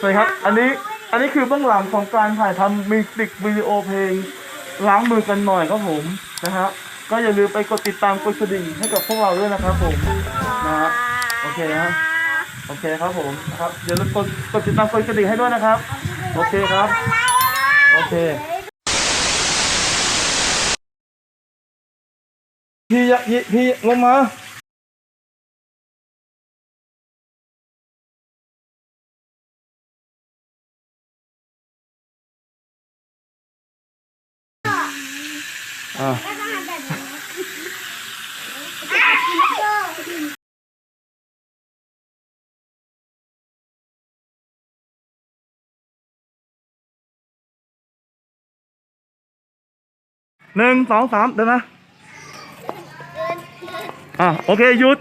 สวัสดีครับ อันนี้อันนี้คือเบื้องหลังของการถ่ายทำมิวสิกวิดีโอเพลง ล้างมือกันหน่อยครับผมนะฮะก็อย่าลืมไปกดติดตามกดกระดิ่งให้กับพวกเราด้วยนะครับผมนะฮะโอเคนะโอเคครับผมนะครับอย่าลืมกดกดติดตามกดกระดิ่งให้ด้วยนะครับ โอเคครับโอเคพี่ยะพี่พี่ลงมา อ่าหนึ่งสองสามเดินนะอะโอเคหยุด